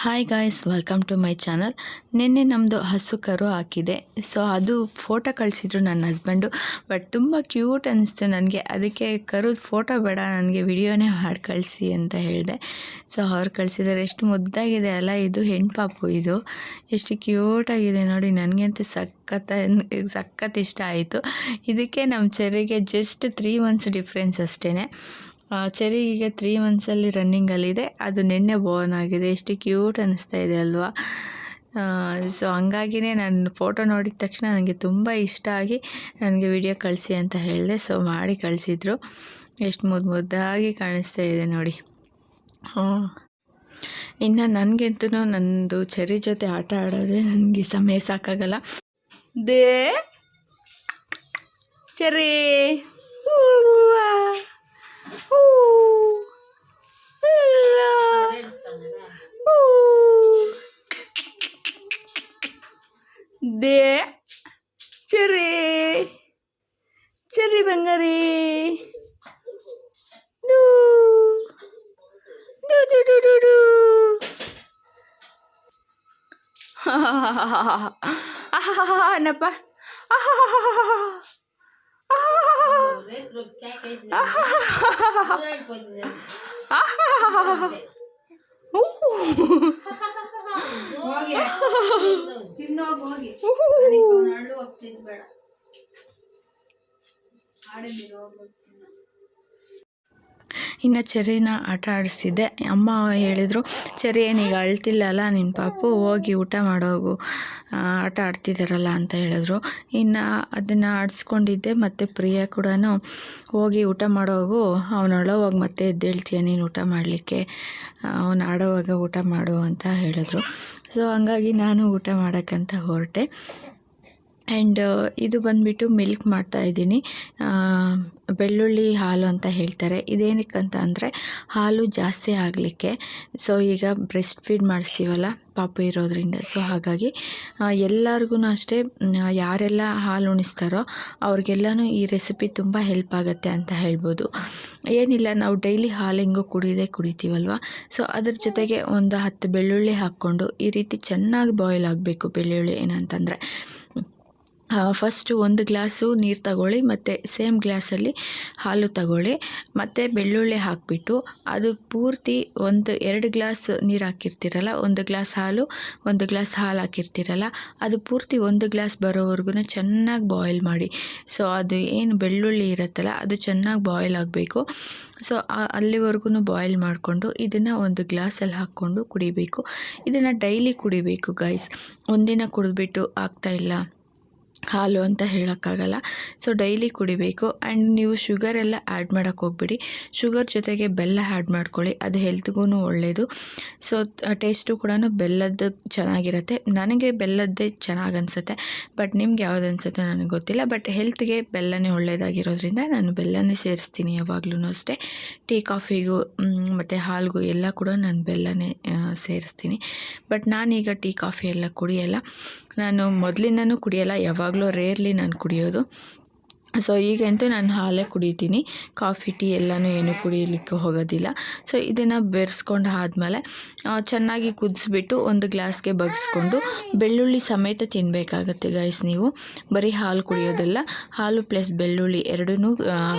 Hi guys welcome to my channel ನಿನ್ನೆ ನಮ್ಮದು ಹಸು ಕರು ಹಾಕಿದೆ. ಸೊ ಅದು ಫೋಟೋ ಕಳಿಸಿದ್ರು ನನ್ನ ಹಸ್ಬೆಂಡು ಬಟ್ ತುಂಬ ಕ್ಯೂಟ್ ಅನ್ನಿಸ್ತು ನನಗೆ. ಅದಕ್ಕೆ ಕರು ಫೋಟೋ ಬೇಡ, ನನಗೆ ವಿಡಿಯೋನೇ ಮಾಡಿ ಕಳಿಸಿ ಅಂತ ಹೇಳಿದೆ. ಸೊ ಅವ್ರು ಕಳಿಸಿದ್ದಾರೆ ಎಷ್ಟು ಮುದ್ದಾಗಿದೆ ಅಲ್ಲ ಇದು, ಹೆಣ್ಪಾಪು ಇದು. ಎಷ್ಟು ಕ್ಯೂಟಾಗಿದೆ ನೋಡಿ, ನನಗಂತೂ ಸಖತ್ತ ಸಖತ್ ಇಷ್ಟ ಆಯಿತು. ಇದಕ್ಕೆ ನಮ್ಮ ಚೆರಿಗೆ ಜಸ್ಟ್ ತ್ರೀ ಮಂತ್ಸ್ ಡಿಫ್ರೆನ್ಸ್ ಅಷ್ಟೇ ಚೆರಿ ಈಗ ತ್ರೀ ಮಂತ್ಸಲ್ಲಿ ರನ್ನಿಂಗಲ್ಲಿದೆ ಅದು ನಿನ್ನೆ ಬೋರ್ನ್ ಆಗಿದೆ. ಎಷ್ಟು ಕ್ಯೂಟ್ ಅನ್ನಿಸ್ತಾ ಇದೆ ಅಲ್ವಾ? ಸೊ ಹಂಗಾಗಿನೇ ನಾನು ಫೋಟೋ ನೋಡಿದ ತಕ್ಷಣ ನನಗೆ ತುಂಬ ಇಷ್ಟ ಆಗಿ ನನಗೆ ವಿಡಿಯೋ ಕಳಿಸಿ ಅಂತ ಹೇಳಿದೆ. ಸೊ ಮಾಡಿ ಕಳಿಸಿದ್ರು. ಎಷ್ಟು ಮುದ್ದು ಮುದ್ದಾಗಿ ಕಾಣಿಸ್ತಾ ಇದೆ ನೋಡಿ. ಇನ್ನು ನನಗಂತೂ ನನ್ನದು ಚೆರಿ ಜೊತೆ ಆಟ ಆಡೋದೇ ನನಗೆ ಸಮಯ ಸಾಕಾಗಲ್ಲ. ದೇ. ಚೆರಿ ದೇ ಚೆರಿ ಚೆರಿ ಬಂಗಾರಿ ದೂ ಡು ಡು ಡು ಡು ಡು ಅನ್ನಪ್ಪ ಹೋಗಿ ತಿಂದೋಗಿ ಹೋಗಿ ಅದಕ್ಕೆ ಅವ್ನು ಅಳ್ಳು ಹೋಗ್ತಿದ್ ಬೇಡ ಆಡಿದ್ದೀರಿ ಹೋಗ್ಬೇಕು ಇನ್ನು ಚೆರಿನ ಆಟ ಆಡಿಸ್ತಿದ್ದೆ ಅಮ್ಮ ಹೇಳಿದರು ಚೆರಿ ಏನೀಗ ಅಳ್ತಿಲ್ಲಲ್ಲ ನಿನ್ನ ಪಾಪು, ಹೋಗಿ ಊಟ ಮಾಡೋಗು. ಆಟ ಆಡ್ತಿದ್ದಾರಲ್ಲ ಅಂತ ಹೇಳಿದ್ರು. ಇನ್ನು ಅದನ್ನು ಆಡಿಸ್ಕೊಂಡಿದ್ದೆ, ಮತ್ತು ಪ್ರಿಯಾ ಕೂಡ ಹೋಗಿ ಊಟ ಮಾಡೋಗು. ಅವನೊಳ ಅಳೋವಾಗ ಮತ್ತೆ ಎದ್ದೇಳ್ತೀಯ, ನೀನು ಊಟ ಮಾಡಲಿಕ್ಕೆ. ಅವನು ಆಡೋವಾಗ ಊಟ ಮಾಡು ಅಂತ ಹೇಳಿದ್ರು. ಸೊ ಹಂಗಾಗಿ ನಾನು ಊಟ ಮಾಡೋಕ್ಕಂತ ಹೊರಟೆ. ಆ್ಯಂಡ್ ಇದು ಬಂದುಬಿಟ್ಟು ಮಿಲ್ಕ್ ಮಾಡ್ತಾ ಇದ್ದೀನಿ. ಬೆಳ್ಳುಳ್ಳಿ ಹಾಲು ಅಂತ ಹೇಳ್ತಾರೆ. ಇದೇನಕ್ಕಂತ ಅಂದರೆ ಹಾಲು ಜಾಸ್ತಿ ಆಗಲಿಕ್ಕೆ ಸೊ ಈಗ ಬ್ರೆಸ್ಟ್ ಫೀಡ್ ಮಾಡಿಸ್ತೀವಲ್ಲ ಪಾಪು ಇರೋದರಿಂದ. ಸೊ ಹಾಗಾಗಿ ಎಲ್ಲರಿಗೂ ಅಷ್ಟೇ ಯಾರೆಲ್ಲ ಹಾಲು ಉಣಿಸ್ತಾರೋ ಅವ್ರಿಗೆಲ್ಲನೂ ಈ ರೆಸಿಪಿ ತುಂಬ ಹೆಲ್ಪ್ ಆಗುತ್ತೆ ಅಂತ ಹೇಳ್ಬೋದು. ಏನಿಲ್ಲ, ನಾವು ಡೈಲಿ ಹಾಲು ಹೆಂಗೋ ಕುಡಿಯೋದೇ ಕುಡಿತೀವಲ್ವ? ಸೊ ಅದ್ರ ಜೊತೆಗೆ ಒಂದು ಹತ್ತು ಬೆಳ್ಳುಳ್ಳಿ ಹಾಕ್ಕೊಂಡು ಈ ರೀತಿ ಚೆನ್ನಾಗಿ ಬಾಯ್ಲ್ ಆಗಬೇಕು ಬೆಳ್ಳುಳ್ಳಿ ಏನಂತಂದರೆ. ಫಸ್ಟು ಒಂದು ಗ್ಲಾಸು ನೀರು ತಗೊಳ್ಳಿ, ಮತ್ತು ಸೇಮ್ ಗ್ಲಾಸಲ್ಲಿ ಹಾಲು ತಗೊಳ್ಳಿ. ಮತ್ತು ಬೆಳ್ಳುಳ್ಳಿ ಹಾಕಿಬಿಟ್ಟು ಅದು ಪೂರ್ತಿ ಒಂದು ಎರಡು ಗ್ಲಾಸ್ ನೀರು ಹಾಕಿರ್ತೀರಲ್ಲ, ಒಂದು ಗ್ಲಾಸ್ ಹಾಲು, ಒಂದು ಗ್ಲಾಸ್ ಹಾಲು ಹಾಕಿರ್ತೀರಲ್ಲ, ಅದು ಪೂರ್ತಿ ಒಂದು ಗ್ಲಾಸ್ ಬರೋವರೆಗೂ ಚೆನ್ನಾಗಿ ಬಾಯ್ಲ್ ಮಾಡಿ. ಸೊ ಅದು ಏನು ಬೆಳ್ಳುಳ್ಳಿ ಇರುತ್ತಲ್ಲ, ಅದು ಚೆನ್ನಾಗಿ ಬಾಯ್ಲ್ ಆಗಬೇಕು. ಸೊ ಅಲ್ಲಿವರೆಗೂ ಬಾಯ್ಲ್ ಮಾಡಿಕೊಂಡು ಇದನ್ನು ಒಂದು ಗ್ಲಾಸಲ್ಲಿ ಹಾಕ್ಕೊಂಡು ಕುಡಿಬೇಕು. ಇದನ್ನು ಡೈಲಿ ಕುಡಿಬೇಕು ಗೈಸ್ ಒಂದಿನ ಕುಡಿದ್ಬಿಟ್ಟು ಆಗ್ತಾಯಿಲ್ಲ ಹಾಲು ಅಂತ ಹೇಳೋಕ್ಕಾಗಲ್ಲ. ಸೊ ಡೈಲಿ ಕುಡಿಬೇಕು. ಆ್ಯಂಡ್ ನೀವು ಶುಗರ್ ಎಲ್ಲ ಆ್ಯಡ್ ಮಾಡೋಕ್ಕೆ ಹೋಗ್ಬಿಡಿ. ಶುಗರ್ ಜೊತೆಗೆ ಬೆಲ್ಲ ಆ್ಯಡ್ ಮಾಡ್ಕೊಳ್ಳಿ. ಅದು ಹೆಲ್ತ್ಗೂ ಒಳ್ಳೆಯದು ಸೊ ಟೇಸ್ಟು ಕೂಡ ಬೆಲ್ಲದ್ದು ಚೆನ್ನಾಗಿರುತ್ತೆ. ನನಗೆ ಬೆಲ್ಲದ್ದೇ ಚೆನ್ನಾಗಿ ಅನಿಸುತ್ತೆ. ಬಟ್ ನಿಮ್ಗೆ ಯಾವ್ದು ಅನಿಸುತ್ತೆ ನನಗೆ ಗೊತ್ತಿಲ್ಲ. ಬಟ್ ಹೆಲ್ತ್ಗೆ ಬೆಲ್ಲನೇ ಒಳ್ಳೆಯದಾಗಿರೋದ್ರಿಂದ ನಾನು ಬೆಲ್ಲನೇ ಸೇರಿಸ್ತೀನಿ ಯಾವಾಗ್ಲೂ ಅಷ್ಟೇ. ಟೀ ಕಾಫಿಗೂ ಮತ್ತು ಹಾಲಿಗೂ ಎಲ್ಲ ಕೂಡ ನಾನು ಬೆಲ್ಲನೇ ಸೇರಿಸ್ತೀನಿ. ಬಟ್ ನಾನೀಗ ಟೀ ಕಾಫಿ ಎಲ್ಲ ಕುಡಿಯಲ್ಲ. ನಾನು ಮೊದಲಿಂದನೂ ಕುಡಿಯಲ್ಲ ಯಾವಾಗಲೂ ರೇರ್ಲಿ ನಾನು ಕುಡಿಯೋದು. ಸೊ ಈಗಂತೂ ನಾನು ಹಾಲೇ ಕುಡಿತೀನಿ. ಕಾಫಿ, ಟೀ ಎಲ್ಲನೂ ಏನು ಕುಡಿಯಲಿಕ್ಕೆ ಹೋಗೋದಿಲ್ಲ. ಸೊ ಇದನ್ನು ಬೆರೆಸ್ಕೊಂಡು ಆದಮೇಲೆ ಚೆನ್ನಾಗಿ ಕುದಿಸ್ಬಿಟ್ಟು ಒಂದು ಗ್ಲಾಸ್ಗೆ ಬಗ್ಸ್ಕೊಂಡು ಬೆಳ್ಳುಳ್ಳಿ ಸಮೇತ ತಿನ್ನಬೇಕಾಗತ್ತೆ ಗೈಸ್ ನೀವು. ಬರೀ ಹಾಲು ಕುಡಿಯೋದಲ್ಲ, ಹಾಲು ಪ್ಲಸ್ ಬೆಳ್ಳುಳ್ಳಿ ಎರಡೂ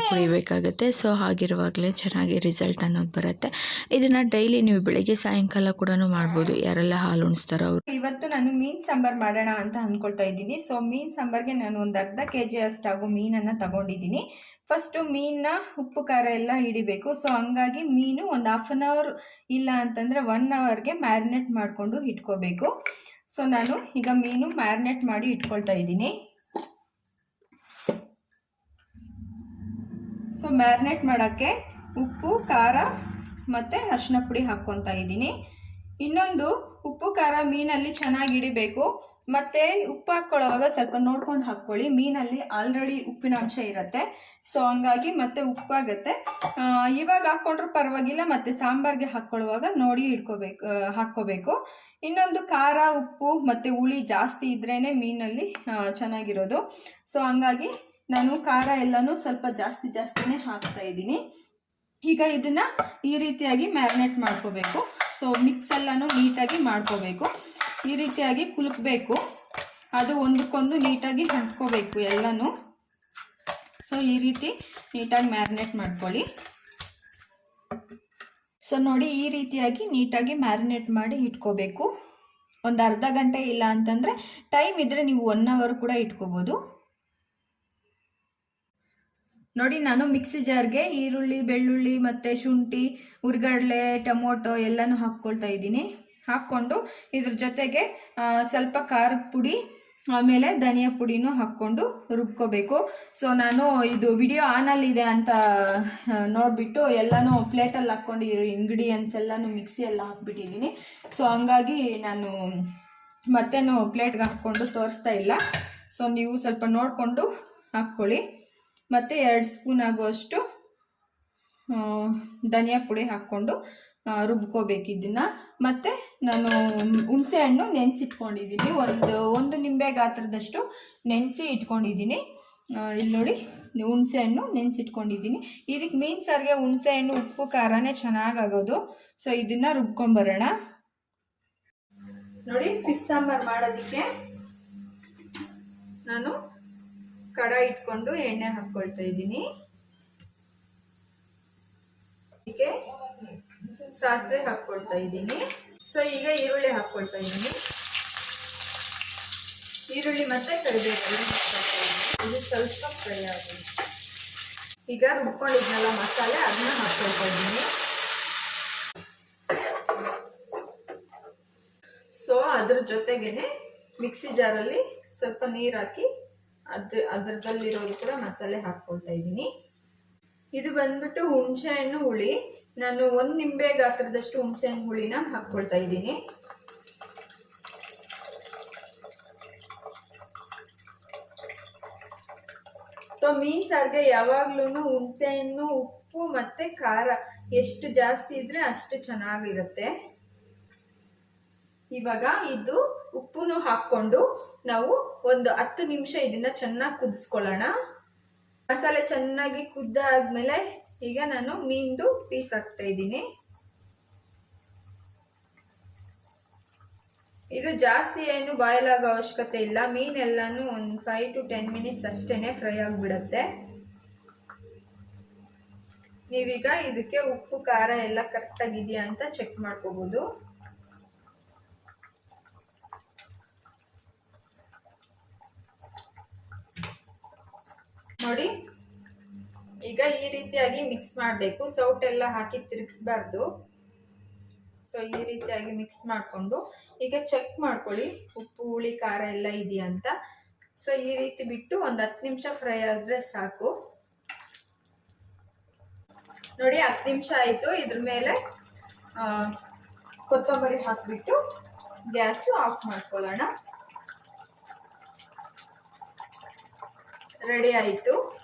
ಕುಡಿಬೇಕಾಗತ್ತೆ. ಸೊ ಹಾಗಿರುವಾಗಲೇ ಚೆನ್ನಾಗಿ ರಿಸಲ್ಟ್ ಅನ್ನೋದು ಬರುತ್ತೆ. ಇದನ್ನು ಡೈಲಿ ನೀವು ಬೆಳಗ್ಗೆ ಸಾಯಂಕಾಲ ಕೂಡ ಮಾಡ್ಬೋದು. ಯಾರೆಲ್ಲ ಹಾಲು ಉಣಿಸ್ತಾರೋ ಅವರು. ಇವತ್ತು ನಾನು ಮೀನು ಸಾಂಬಾರು ಮಾಡೋಣ ಅಂತ ಅಂದ್ಕೊಳ್ತಾ ಇದ್ದೀನಿ. ಸೊ ಮೀನು ಸಾಂಬಾರಿಗೆ ನಾನು ಒಂದು ಅರ್ಧ ಕೆ ಜಿ ಅಷ್ಟಾಗೋ ಮೀನನ್ನು ತಗೊಂಡಿದ್ದೀನಿ. ಫಸ್ಟು ಮೀನನ್ನ ಉಪ್ಪು, ಖಾರ ಎಲ್ಲ ಹಿಡಿಬೇಕು. ಸೊ ಹಂಗಾಗಿ ಮೀನು ಒಂದು ಹಾಫ್ ಆನ್ ಅವರ್ ಇಲ್ಲ ಅಂತಂದರೆ ಒನ್ ಅವರ್ಗೆ ಮ್ಯಾರಿನೇಟ್ ಮಾಡಿಕೊಂಡು ಇಟ್ಕೋಬೇಕು. ಸೊ ನಾನು ಈಗ ಮೀನು ಮ್ಯಾರಿನೇಟ್ ಮಾಡಿ ಇಟ್ಕೊಳ್ತಾ ಇದ್ದೀನಿ. ಸೊ ಮ್ಯಾರಿನೇಟ್ ಮಾಡೋಕ್ಕೆ ಉಪ್ಪು, ಖಾರ ಮತ್ತು ಅರಿಶಿನ ಪುಡಿ ಹಾಕ್ಕೊತಾ ಇದ್ದೀನಿ. ಇನ್ನೊಂದು ಉಪ್ಪು ಖಾರ ಮೀನಲ್ಲಿ ಚೆನ್ನಾಗಿ ಹಿಡಿಬೇಕು. ಮತ್ತು ಉಪ್ಪು ಹಾಕ್ಕೊಳ್ಳೋವಾಗ ಸ್ವಲ್ಪ ನೋಡ್ಕೊಂಡು ಹಾಕ್ಕೊಳ್ಳಿ. ಮೀನಲ್ಲಿ ಆಲ್ರೆಡಿ ಉಪ್ಪಿನ ಅಂಶ ಇರುತ್ತೆ. ಸೊ ಹಂಗಾಗಿ ಮತ್ತೆ ಉಪ್ಪಾಗುತ್ತೆ ಇವಾಗ ಹಾಕ್ಕೊಂಡ್ರೂ ಪರವಾಗಿಲ್ಲ ಮತ್ತು ಸಾಂಬಾರ್ಗೆ ಹಾಕ್ಕೊಳ್ಳುವಾಗ ನೋಡಿ ಇಟ್ಕೋಬೇಕು ಆ, ಹಾಕ್ಕೋಬೇಕು. ಇನ್ನೊಂದು ಖಾರ ಉಪ್ಪು ಮತ್ತು ಹುಳಿ ಜಾಸ್ತಿ ಇದ್ರೇ ಮೀನಲ್ಲಿ ಚೆನ್ನಾಗಿರೋದು. ಸೊ ಹಂಗಾಗಿ ನಾನು ಖಾರ ಎಲ್ಲನೂ ಸ್ವಲ್ಪ ಜಾಸ್ತಿ ಜಾಸ್ತಿನೇ ಹಾಕ್ತಾ ಇದ್ದೀನಿ. ಈಗ ಇದನ್ನು ಈ ರೀತಿಯಾಗಿ ಮ್ಯಾರಿನೇಟ್ ಮಾಡ್ಕೋಬೇಕು. ಸೊ ಮಿಕ್ಸ್ ಎಲ್ಲನೂ ನೀಟಾಗಿ ಮಾಡ್ಕೋಬೇಕು. ಈ ರೀತಿಯಾಗಿ ಕುಲುಕಬೇಕು. ಅದು ಒಂದಕ್ಕೊಂದು ನೀಟಾಗಿ ಹಂಚ್ಕೋಬೇಕು ಎಲ್ಲನೂ. ಸೊ ಈ ರೀತಿ ನೀಟಾಗಿ ಮ್ಯಾರಿನೇಟ್ ಮಾಡ್ಕೊಳ್ಳಿ. ಸೊ ನೋಡಿ ಈ ರೀತಿಯಾಗಿ ನೀಟಾಗಿ ಮ್ಯಾರಿನೇಟ್ ಮಾಡಿ ಇಟ್ಕೋಬೇಕು. ಒಂದು ಅರ್ಧ ಗಂಟೆ ಇಲ್ಲ ಅಂತಂದರೆ ಟೈಮ್ ಇದ್ದರೆ ನೀವು ಒನ್ ಅವರ್ ಕೂಡ ಇಟ್ಕೋಬೋದು. ನೋಡಿ, ನಾನು ಮಿಕ್ಸಿ ಜಾರ್ಗೆ ಈರುಳ್ಳಿ, ಬೆಳ್ಳುಳ್ಳಿ ಮತ್ತು ಶುಂಠಿ ಉರ್ಗಡ್ಲೆ ಟೊಮೊಟೊ ಎಲ್ಲನೂ ಹಾಕ್ಕೊಳ್ತಾ ಇದ್ದೀನಿ. ಹಾಕ್ಕೊಂಡು ಇದ್ರ ಜೊತೆಗೆ ಸ್ವಲ್ಪ ಖಾರದ ಪುಡಿ, ಆಮೇಲೆ ಧನಿಯಾ ಪುಡಿನೂ ಹಾಕ್ಕೊಂಡು ರುಬ್ಕೋಬೇಕು. ಸೊ ನಾನು ಇದು ವಿಡಿಯೋ ಆನಲ್ಲಿದೆ ಅಂತ ನೋಡಿಬಿಟ್ಟು ಎಲ್ಲನೂ ಪ್ಲೇಟಲ್ಲಿ ಹಾಕ್ಕೊಂಡು ಇಂಗ್ರೀಡಿಯೆಂಟ್ಸ್ ಎಲ್ಲನೂ ಮಿಕ್ಸಿಯಲ್ಲಿ ಹಾಕ್ಬಿಟ್ಟಿದ್ದೀನಿ. ಸೊ ಹಂಗಾಗಿ ನಾನು ಮತ್ತೇನು ಪ್ಲೇಟ್ಗೆ ಹಾಕ್ಕೊಂಡು ತೋರಿಸ್ತಾ ಇಲ್ಲ. ಸೊ ನೀವು ಸ್ವಲ್ಪ ನೋಡಿಕೊಂಡು ಹಾಕ್ಕೊಳ್ಳಿ. ಮತ್ತು ಎರಡು ಸ್ಪೂನ್ ಆಗುವಷ್ಟು ಧನಿಯಾ ಪುಡಿ ಹಾಕ್ಕೊಂಡು ರುಬ್ಕೋಬೇಕು ಇದನ್ನು. ಮತ್ತು ನಾನು ಹುಣಸೆ ಹಣ್ಣು ನೆನೆಸಿಟ್ಕೊಂಡಿದ್ದೀನಿ. ಒಂದು ಒಂದು ನಿಂಬೆ ಗಾತ್ರದಷ್ಟು ನೆನೆಸಿ ಇಟ್ಕೊಂಡಿದ್ದೀನಿ. ಇಲ್ಲಿ ನೋಡಿ, ಹುಣಸೆ ಹಣ್ಣು ನೆನೆಸಿಟ್ಕೊಂಡಿದ್ದೀನಿ. ಇದಕ್ಕೆ ಮೀನು ಸಾರಿಗೆ ಹುಣಸೆ ಹಣ್ಣು, ಉಪ್ಪು, ಖಾರನೇ ಚೆನ್ನಾಗಾಗೋದು. ಸೊ ಇದನ್ನು ರುಬ್ಕೊಂಬರೋಣ ನೋಡಿ ಫಿಶ್ ಸಾಂಬಾರು ಮಾಡೋದಕ್ಕೆ ನಾನು ಕಡಾಯಿ ಇಟ್ಕೊಂಡು ಎಣ್ಣೆ ಹಾಕ್ಕೊಳ್ತಾ ಇದ್ದೀನಿ. ಇದಕ್ಕೆ ಸಾಸಿವೆ ಹಾಕ್ಕೊಳ್ತಾ ಇದ್ದೀನಿ. ಸೊ ಈಗ ಈರುಳ್ಳಿ ಹಾಕ್ಕೊಳ್ತಾ ಇದ್ದೀನಿ. ಈರುಳ್ಳಿ ಮತ್ತೆ ಹಾಕ್ಕೊಳ್ತಾ ಇದು ಸ್ವಲ್ಪ ಫ್ರೈ ಆಗಿದೆ. ಈಗ ರುಬ್ಕೊಂಡಿದ್ನಲ್ಲ ಮಸಾಲೆ, ಅದನ್ನ ಹಾಕ್ಕೊಳ್ತಾ ಇದ್ದೀನಿ. ಸೊ ಅದ್ರ ಜೊತೆಗೇನೆ ಮಿಕ್ಸಿ ಜಾರಲ್ಲಿ ಸ್ವಲ್ಪ ನೀರು ಹಾಕಿ ಅದ್ರ ಅದರದಲ್ಲಿರೋದು ಕೂಡ ಮಸಾಲೆ ಹಾಕ್ಕೊಳ್ತಾ ಇದ್ದೀನಿ. ಇದು ಬಂದ್ಬಿಟ್ಟು ಹುಣಸೆಹಣ್ಣು ಹುಳಿ. ನಾನು ಒಂದು ನಿಂಬೆ ಗಾತ್ರದಷ್ಟು ಹುಣಸೆಹಣ್ಣು ಹುಳಿನ ಹಾಕ್ಕೊಳ್ತಾ ಇದ್ದೀನಿ. ಸೊ ಮೀನ್ ಸಾರಿಗೆ ಯಾವಾಗ್ಲೂ ಹುಣಸೆಹಣ್ಣು ಉಪ್ಪು ಮತ್ತೆ ಖಾರ ಎಷ್ಟು ಜಾಸ್ತಿ ಇದ್ರೆ ಅಷ್ಟು ಚೆನ್ನಾಗಿರುತ್ತೆ. ಇವಾಗ ಇದು ಉಪ್ಪುನು ಹಾಕ್ಕೊಂಡು ನಾವು ಒಂದು ಹತ್ತು ನಿಮಿಷ ಇದನ್ನ ಚೆನ್ನಾಗಿ ಕುದಿಸ್ಕೊಳ್ಳೋಣ. ಮಸಾಲೆ ಚೆನ್ನಾಗಿ ಕುದ್ದಾದ್ಮೇಲೆ ಈಗ ನಾನು ಮೀನ್ದು ಪೀಸ್ ಹಾಕ್ತಾ ಇದ್ದೀನಿ. ಇದು ಜಾಸ್ತಿ ಏನು ಬಾಯ್ಲ್ ಆಗೋ ಅವಶ್ಯಕತೆ ಇಲ್ಲ. ಮೀನೆಲ್ಲಾನು ಒಂದು ಫೈವ್ ಟು ಟೆನ್ ಮಿನಿಟ್ಸ್ ಅಷ್ಟೇನೆ ಫ್ರೈ ಆಗಿಬಿಡತ್ತೆ. ನೀವೀಗ ಇದಕ್ಕೆ ಉಪ್ಪು, ಖಾರ ಎಲ್ಲ ಕರೆಕ್ಟಾಗಿದೆಯಾ ಅಂತ ಚೆಕ್ ಮಾಡ್ಕೋಬೋದು. ನೋಡಿ. ಈಗ ಈ ರೀತಿಯಾಗಿ ಮಿಕ್ಸ್ ಮಾಡಬೇಕು. ಸೌಟೆಲ್ಲ ಹಾಕಿ ತಿರುಗಿಸ್ಬಾರ್ದು. ಸೊ ಈ ರೀತಿಯಾಗಿ ಮಿಕ್ಸ್ ಮಾಡಿಕೊಂಡು. ಈಗ ಚೆಕ್ ಮಾಡ್ಕೊಳ್ಳಿ. ಉಪ್ಪು, ಹುಳಿ, ಖಾರ ಎಲ್ಲ ಇದೆಯಾ ಅಂತ. ಸೊ ಈ ರೀತಿ ಬಿಟ್ಟು ಒಂದು ಹತ್ತು ನಿಮಿಷ ಫ್ರೈ ಆದರೆ ಸಾಕು. ನೋಡಿ, ಹತ್ತು ನಿಮಿಷ ಆಯಿತು. ಇದ್ರ ಮೇಲೆ ಕೊತ್ತಂಬರಿ ಹಾಕಿಬಿಟ್ಟು ಗ್ಯಾಸು ಆಫ್ ಮಾಡ್ಕೊಳ್ಳೋಣ. ರೆಡಿ ಆಯಿತು.